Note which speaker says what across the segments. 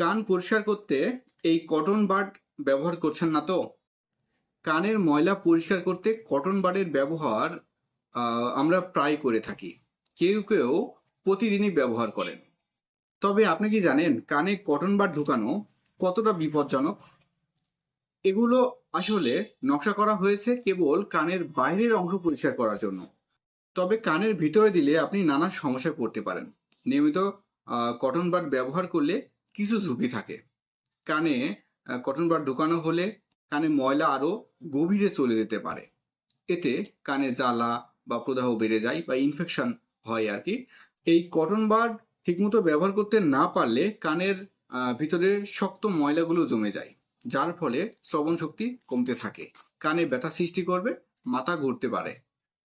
Speaker 1: কান পরিষ্কার করতে এই কটন বাড ব্যবহার করছেন না তো? কানের ময়লা পরিষ্কার করতে কটন বাডের ব্যবহার আমরা প্রায় করে থাকি। কেউ কেউ প্রতিদিনই ব্যবহার করেন। তবে আপনি কি জানেন, কানে কটন বাড ঢুকানো কতটা বিপজ্জনক? এগুলো আসলে নকশা করা হয়েছে কেবল কানের বাইরের অংশ পরিষ্কার করার জন্য। তবে কানের ভিতরে দিলে আপনি নানা সমস্যায় পড়তে পারেন। নিয়মিত কটন বাড ব্যবহার করলে কিছু ঝুঁকি থাকে। কানে কটন বাড ঢুকানো হলে কানে ময়লা আরও গভীরে চলে যেতে পারে। এতে কানে জ্বালা বা প্রদাহ বেড়ে যায় বা ইনফেকশন হয় আর কি। এই কটন বাড ঠিকমতো ব্যবহার করতে না পারলে কানের ভিতরে শক্ত ময়লাগুলো জমে যায়, যার ফলে শ্রবণ শক্তি কমতে থাকে। কানে ব্যথা সৃষ্টি করবে, মাথা ঘুরতে পারে।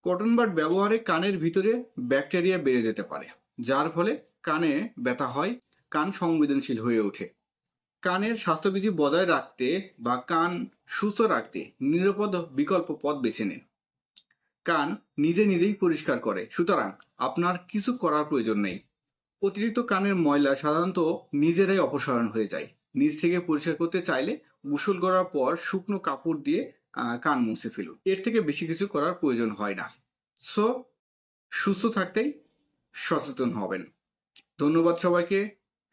Speaker 1: কটন বাড ব্যবহারে কানের ভিতরে ব্যাকটেরিয়া বেড়ে যেতে পারে, যার ফলে কানে ব্যথা হয় কান সংবেদনশীল হয়ে ওঠে। কানের স্বাস্থ্যবিধি বজায় রাখতে বা কান সুস্থ রাখতে নিরাপদ বিকল্প পথ বেছে নিন। কান নিজে নিজেই পরিষ্কার করে। সুতরাং আপনার কিছু করার প্রয়োজন নেই। অতিরিক্ত কানের ময়লা সাধারণত নিজেরাই অপসারণ হয়ে যায়। নিজ থেকে পরিষ্কার করতে চাইলে গোসল করার পর শুকনো কাপড় দিয়ে কান মুছে ফেলুন। এর থেকে বেশি কিছু করার প্রয়োজন হয় না। সো, সুস্থ থাকতেই সচেতন হবেন। ধন্যবাদ সবাইকে।